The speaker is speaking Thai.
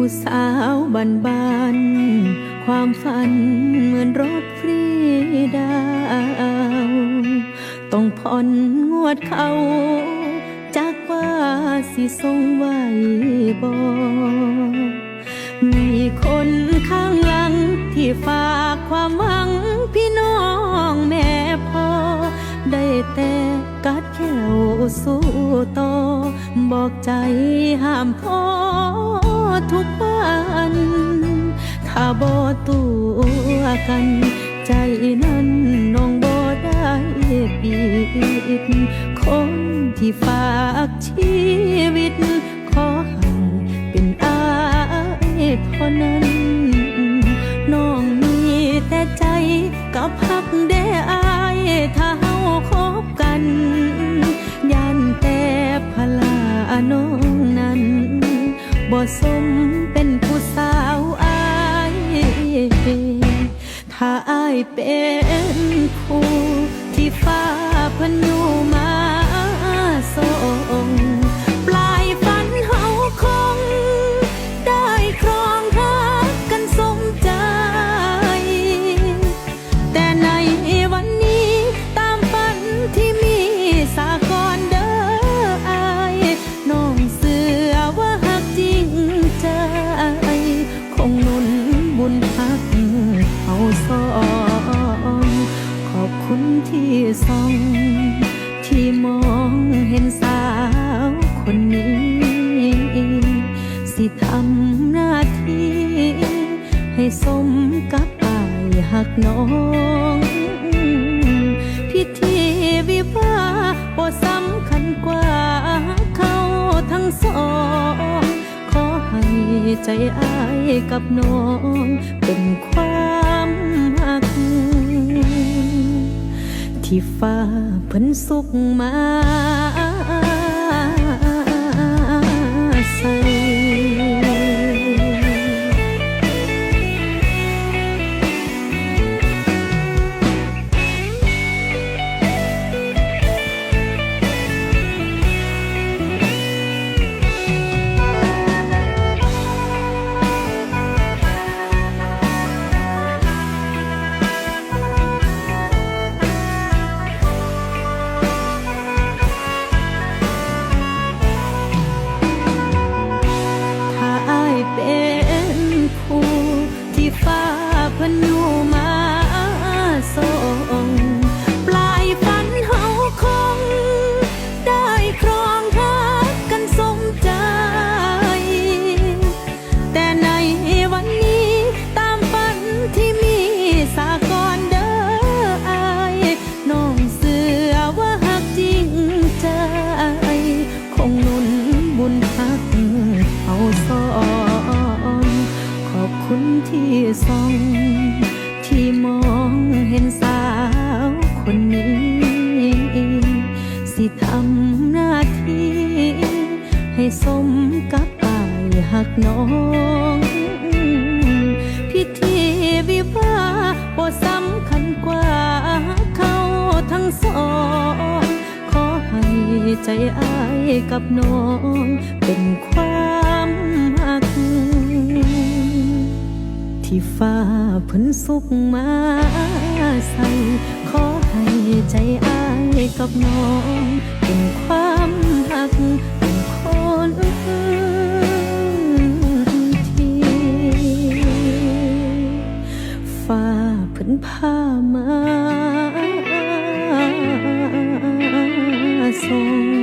ผู้สาวบันบานความฝันเหมือนรถฟรีดาว ต้องผ่อนงวดเขาจากว่าสิทรงไหวบ่มีคนข้างหลังที่ฝากความหวังพี่น้องแม่พ่อ ได้แต่กัดแขวสู้ต่อบอกใจห้ามพ่อ ทุกวันถ้าบ่ตัวกัน ใจนั้นน้องบ่ได้ปิดคนที่ฝากชีวิต ขอให้เป็นอายเท่านั้น น้องมีแต่ใจกับพักได้อา บ่สมเป็นผู้สาวอายถ้าอายเป็นผู้ที่ฟ้าพันอยู่มาส่งป ขอบคุณที่ส่องที่มองเห็นสาวคนนี้ สิทำหน้าที่ให้สมกับอายหักน้อง พิธีวิวาบ่สำคัญกว่าเขาทั้งสองขอให้ใจอายกับน้องเป็นความ ที่ฟ้าเพิ่นสุกมา คุณที่ส่องที่มองเห็นสาวคนนี้ สิทำหน้าที่ให้สมกับอายหักน้อง พิธีวิวาบ่สำคัญกว่าเขาทั้งสองขอให้ใจอายกับน้องเป็นความ ที่ฟ้าพ้นสุกมาใส่ขอให้ใจอายกับน้อง เป็นความหักเป็นคนที่ฟ้าพ้นผ้ามาส่ง